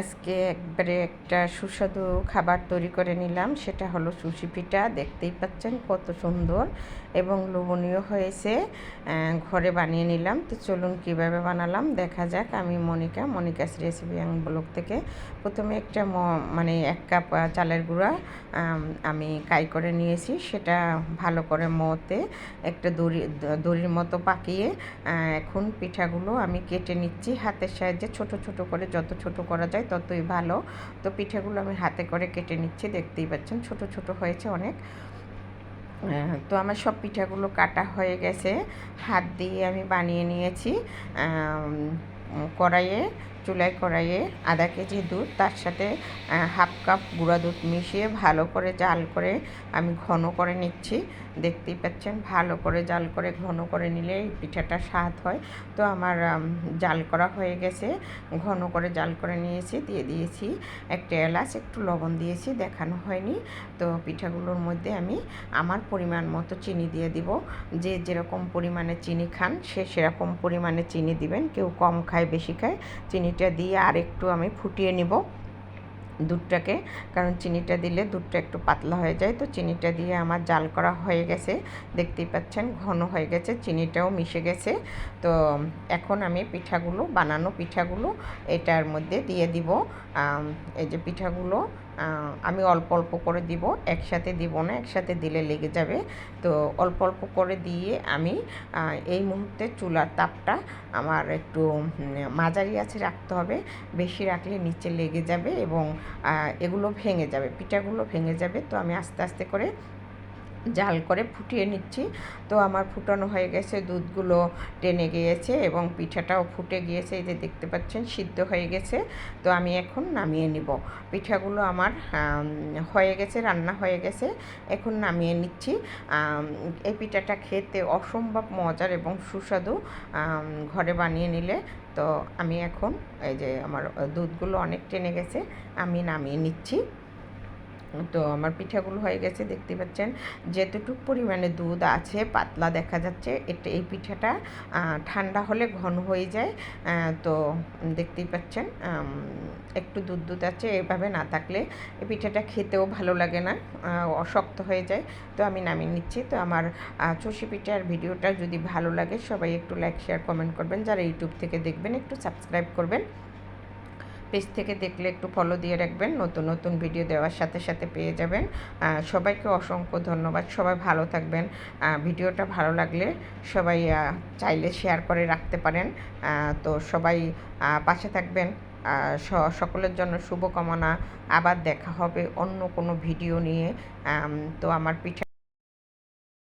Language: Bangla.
আজকে একবারে একটা সুস্বাদু খাবার তৈরি করে নিলাম। সেটা হলো সুশি পিঠা। দেখতেই পাচ্ছেন কত সুন্দর এবং লোভনীয় হয়েছে। ঘরে বানিয়ে নিলাম। তো চলুন কীভাবে বানালাম? দেখা যাক। আমি Monika, Monika's recipe and blog থেকে প্রথমে একটা মানে এক কাপ চালের গুঁড়া, আমি কাই করে নিয়েছি। সেটা ভালো করে মতে একটা দড়ি, দড়ির মতো পাকিয়ে এখন পিঠাগুলো আমি কেটে নিচ্ছি। হাতের সাহায্যে ছোট ছোট করে, যত ছোট করা যায় ততই ভালো। তো পিঠেগুলো আমি হাতে করে কেটে নিচ্ছি, দেখতেই পাচ্ছেন ছোট ছোট হয়েছে অনেক। তো আমার সব পিঠাগুলো কাটা হয়ে গেছে। হাত দিয়ে আমি বানিয়ে নিয়েছি কড়াইয়ে। চুলায় কড়াইয়ে আধা কেজি দুধ তার সাথে হাফ কাপ গুঁড়া দুধ মিশিয়ে ভালো করে জাল করে আমি ঘন করে নিচ্ছি। দেখতেই পাচ্ছেন ভালো করে জাল করে ঘন করে নিলে এই পিঠাটা স্বাদ হয়। তো আমার আম, জাল করা হয়ে গেছে। ঘন করে জাল করে নিয়েছি দিয়ে দিয়েছি একটা এলাচ একটু লবণ দিয়েছি দেখানো হয়নি। তো পিঠাগুলোর মধ্যে আমি আমার পরিমাণ মতো চিনি দিয়ে দিব। যে যেরকম পরিমাণে চিনি খান সে সেরকম পরিমাণে চিনি দিবেন। কেউ কম খায় বেশি খায় চিনিটা দিয়ে আর একটু আমি ফুটিয়ে নিব দুধটাকে। কারণ চিনিটা দিলে দুধটা একটু পাতলা হয়ে যায়। তো চিনিটা দিয়ে আমার জাল করা হয়ে গেছে। দেখতেই পাচ্ছেন, ঘন হয়ে গেছে। চিনিটাও মিশে গেছে। তো এখন আমি পিঠাগুলো, বানানো পিঠাগুলো এটার মধ্যে দিয়ে দিব। এই যে পিঠাগুলো আমি অল্প অল্প করে দিব, একসাথে দিব না, একসাথে দিলে লেগে যাবে। তো অল্প অল্প করে দিয়ে আমি এই মুহূর্তে চুলার তাপটা আমার একটু মাঝারি আছে রাখতে হবে। বেশি রাখলে নিচে লেগে যাবে এবং এগুলো ভেঙে যাবে, পিঠাগুলো ভেঙে যাবে। তো আমি আস্তে আস্তে করে জাল করে ফুটিয়ে নিচ্ছি। তো আমার ফুটানো হয়ে গেছে, দুধগুলো টেনে গিয়েছে এবং পিঠাটাও ফুটে গিয়েছে, এই যে দেখতে পাচ্ছেন, সিদ্ধ হয়ে গেছে। তো আমি এখন নামিয়ে নিব। পিঠাগুলো আমার হয়ে গেছে, রান্না হয়ে গেছে। এখন নামিয়ে নিচ্ছি। এই পিঠাটা খেতে অসম্ভব মজার এবং সুস্বাদু ঘরে বানিয়ে নিলে। তো আমি এখন এই যে আমার দুধগুলো অনেক টেনে গেছে, আমি নামিয়ে নিচ্ছি। তো আমার পিঠাগুলো হয়ে গেছে, দেখতে পাচ্ছেন। যেতটুক পরিমাণে দুধ আছে, পাতলা দেখা যাচ্ছে, এটা, এই পিঠাটা ঠান্ডা হলে ঘন হয়ে যায়। তো দেখতেই পাচ্ছেন একটু দুধ দুধ আছে, এভাবে না থাকলে এই পিঠাটা খেতেও ভালো লাগে না অশক্ত হয়ে যায়। তো আমি নামিয়ে নিচ্ছি। তো আমার চষি পিঠার ভিডিওটা যদি ভালো লাগে, সবাই একটু লাইক শেয়ার কমেন্ট করবেন। যারা ইউটিউব থেকে দেখবেন, একটু সাবস্ক্রাইব করবেন। পেজ থেকে দেখলে একটু ফলো দিয়ে রাখবেন, নতুন নতুন ভিডিও দেওয়ার সাথে সাথে পেয়ে যাবেন। সবাইকে অসংখ্য ধন্যবাদ, সবাই ভালো থাকবেন। ভিডিওটা ভালো লাগলে সবাই চাইলে শেয়ার করে রাখতে পারেন। তো সবাই পাশে থাকবেন। সকলের জন্য শুভকামনা। আবার দেখা হবে অন্য কোনো ভিডিও নিয়ে। তো আমার পিঠা